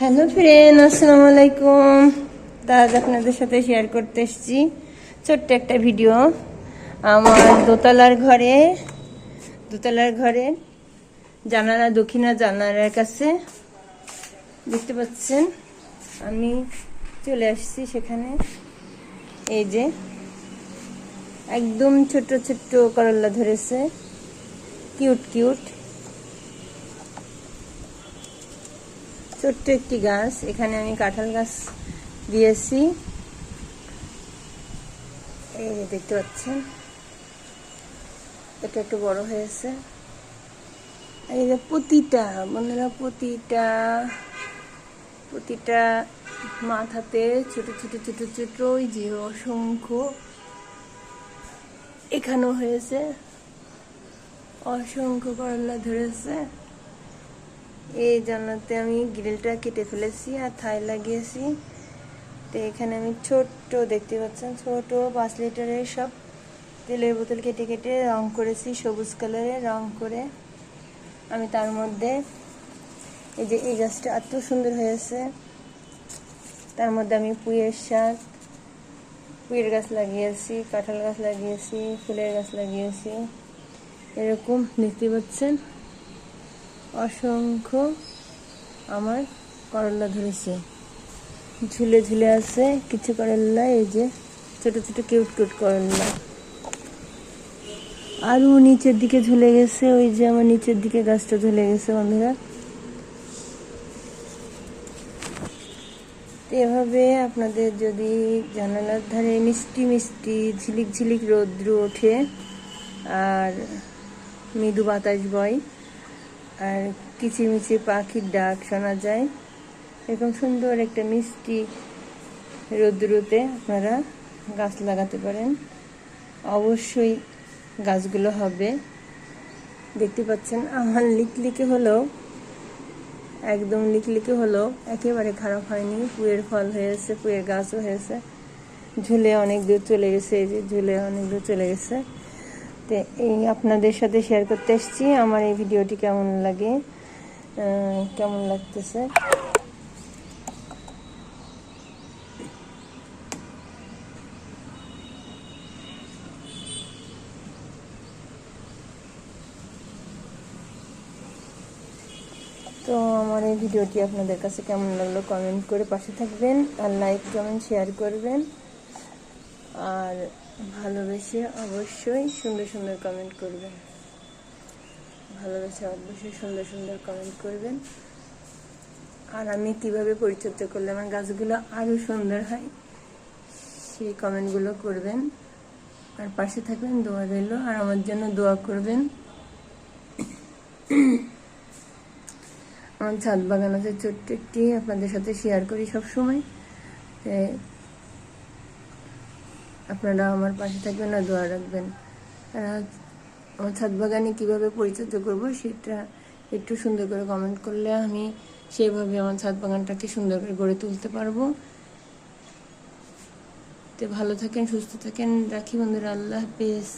Hello friend, আসসালামু আলাইকুম। তা আজ আপনাদের সাথে শেয়ার করতে এসেছি ছোট্ট একটা ভিডিও আমার দোতলার ঘরে দোতলার ঘরে, জানালা, দক্ষিণা জানালার কাছে। দেখতে পাচ্ছেন, আমি চলে আসছি সেখানে। এই যে, একদম ছোট ছোট্ট করল্লা ধরেছে। কিউট কিউট ছোট্ট একটি গাছ। এখানে আমি কাঁঠাল গাছ দিয়েছি। এই যে দেখতে পাচ্ছেন, এটা একটু বড় হয়েছে। এই যে প্রতিটা, বন্ধুরা, প্রতিটা প্রতিটা মাথাতে ছোট ছোট ছোট ছোট ওই যে অসংখ্য এখানেও হয়েছে। অসংখ্য করলা ধরেছে। এই জন্যতে আমি গ্রিলটা কেটে ফেলেছি আর থাই লাগিয়েছি। তো এখানে আমি ছোট্ট, দেখতে পাচ্ছেন, ছোট পাঁচ লিটারের সব তেলের বোতল কেটে কেটে রং করেছি, সবুজ কালারের রং করে। আমি তার মধ্যে এই যে এই গাছটা এত সুন্দর হয়েছে, তার মধ্যে আমি পুঁয়ের শাক পুঁয়ের গাছ লাগিয়েছি, কাঁঠাল গাছ লাগিয়েছি, ফুলের গাছ লাগিয়েছি। এরকম দেখতে পাচ্ছেন। অসংখ্য আমার করলা ধরেছে। ঝুলে ঝুলে আছে, কিছু করলা এই যে ছোট ছোট কিউট কিউট করলা। আরও নিচের দিকে ঝুলে গেছে, ওই যে আমার নিচের দিকে গাছটা ঝুলে গেছে, বন্ধুরা। তো এভাবে আপনাদের যদি জানালার ধারে মিষ্টি মিষ্টি ঝিলিক ঝিলিক রৌদ্র ওঠে, আর মৃদু বাতাস বয় আর কিচিমিচি পাখির ডাক শোনা যায়। এরকম সুন্দর একটা মিষ্টি রৌদ্রুতে আপনারা গাছ লাগাতে পারেন। অবশ্যই গাছগুলো হবে। দেখতে পাচ্ছেন আমার লিকলিকে হলেও, একদম লিকলিকে হলেও একেবারে খারাপ হয়নি। পুয়ের ফল হয়েছে, পুয়ের গাছও হয়েছে। ঝুলে অনেক দূর চলে গেছে, এই যে ঝুলে অনেক দূর চলে গেছে। তো এই আপনাদের সাথে শেয়ার করতে এসেছি। আমার এই ভিডিওটি কেমন লাগে? কেমন লাগতেছে? তো আমার এই ভিডিওটি আপনাদের কাছে কেমন লাগল কমেন্ট করে পাশে থাকবেন আর লাইক কমেন্ট শেয়ার করবেন। আর ভালোবেসে অবশ্যই সুন্দর সুন্দর কমেন্ট করবেন। ভালোবেসে অবশ্যই সুন্দর সুন্দর কমেন্ট করবেন। আর আমি কীভাবে পরিচর্যা করলে আমার গাছগুলো আরও সুন্দর হয়, সেই কমেন্টগুলো করবেন। আর পাশে থাকবেন, দোয়া রইল। আর আমার জন্য দোয়া করবেন। আমার ছাদ বাগান আছে ছোট্ট একটি, আপনাদের সাথে শেয়ার করি সব সময় আপনারা আমার পাশে থাকবেন আর দোয়া রাখবেন। আর আমার ছাদ বাগানে কীভাবে পরিচর্যা করব সেটা একটু সুন্দর করে কমেন্ট করলে আমি সেইভাবে আমার ছাদ বাগানটাকে সুন্দর করে গড়ে তুলতে পারব। তো ভালো থাকেন, সুস্থ থাকেন। রাখি বন্ধুরা, আল্লাহ হাফেজ।